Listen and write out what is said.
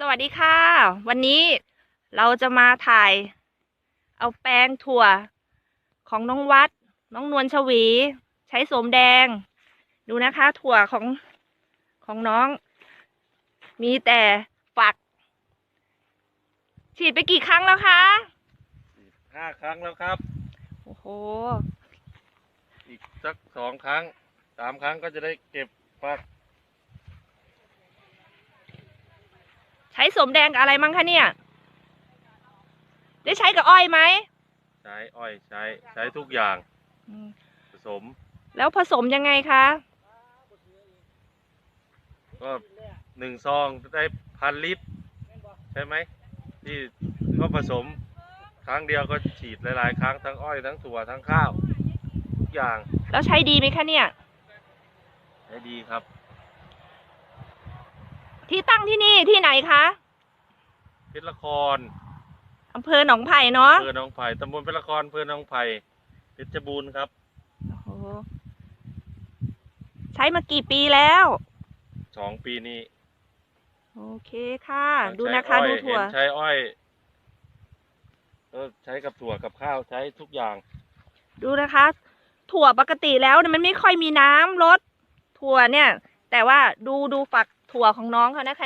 สวัสดีค่ะ วันนี้เราจะมาถ่าย เอาแป้งถั่วของน้องวัด น้องนวลชวี ใช้โสมแดง ดูนะคะ ถั่วของของน้อง มีแต่ฝัก ฉีดไปกี่ครั้งแล้วคะห้าครั้งแล้วครับ โอ้โห อีกสักสองครั้งสามครั้งก็จะได้เก็บฝัก ใช้โสมแดงกับอะไรมั้งคะเนี่ย ได้ใช้กับอ้อยไหมใช้อ้อยใช้ใช้ทุกอย่างอืมผสม แล้วผสมยังไงคะก็หนึ่งซองได้พันลิตรใช่ไหมที่ก็ผสมครั้งเดียวก็ฉีดหลายๆ ครั้งทั้งอ้อยทั้งถั่วทั้งข้าว ทุกอย่างแล้วใช้ดีไหมคะเนี่ยใช้ดีครับ ที่ตั้งที่นี่ที่ไหนคะเพชรละครอำเภอหนองไผ่เนาะอำเภอหนองไผ่ตำบลเพชรละครอำเภอหนองไผ่เพชรบูรณ์ครับโอ้โหใช้มากี่ปีแล้วสองปีนี้โอเคค่ะใช้ดูนะคะอ้อยดูถั่วเห็นใช้อ้อยก็ใช้กับถั่วกับข้าวใช้ทุกอย่าง ดูนะคะ ถั่วปกติแล้วเนี่ยมันไม่ค่อยมีน้ำลดถั่วเนี่ย แต่ว่าดูดูฝัก ถั่วของน้องเขานะคะ